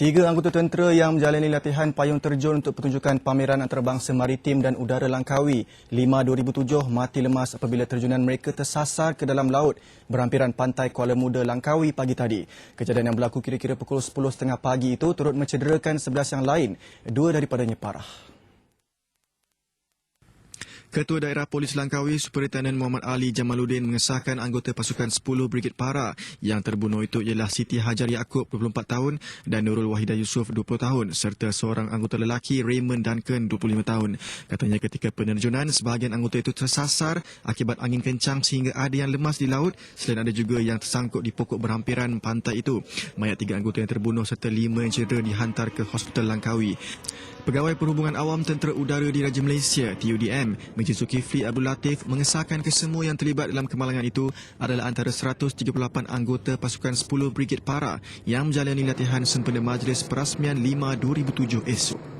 Tiga anggota tentera yang menjalani latihan payung terjun untuk pertunjukan pameran antarabangsa maritim dan udara Langkawi 5-2007 mati lemas apabila terjunan mereka tersasar ke dalam laut berhampiran pantai Kuala Muda Langkawi pagi tadi. Kejadian yang berlaku kira-kira pukul 10.30 pagi itu turut mencederakan 11 yang lain, dua daripadanya parah. Ketua Daerah Polis Langkawi Superintendent Muhammad Ali Jamaluddin mengesahkan anggota pasukan 10 Brigade Para yang terbunuh itu ialah Siti Hajar Yaakob 24 tahun dan Nurul Wahidah Yusof 20 tahun serta seorang anggota lelaki Raymond Duncan 25 tahun. Katanya ketika penerjunan sebahagian anggota itu tersasar akibat angin kencang sehingga ada yang lemas di laut selain ada juga yang tersangkut di pokok berhampiran pantai itu. Mayat tiga anggota yang terbunuh serta lima yang cedera dihantar ke Hospital Langkawi. Pegawai Perhubungan Awam Tentera Udara di Raja Malaysia, TUDM, Majlis Zulkifli Abdul Latif mengesahkan kesemua yang terlibat dalam kemalangan itu adalah antara 138 anggota pasukan 10 Brigade Para yang menjalani latihan sempena Majlis Perasmian 5 2007 esok.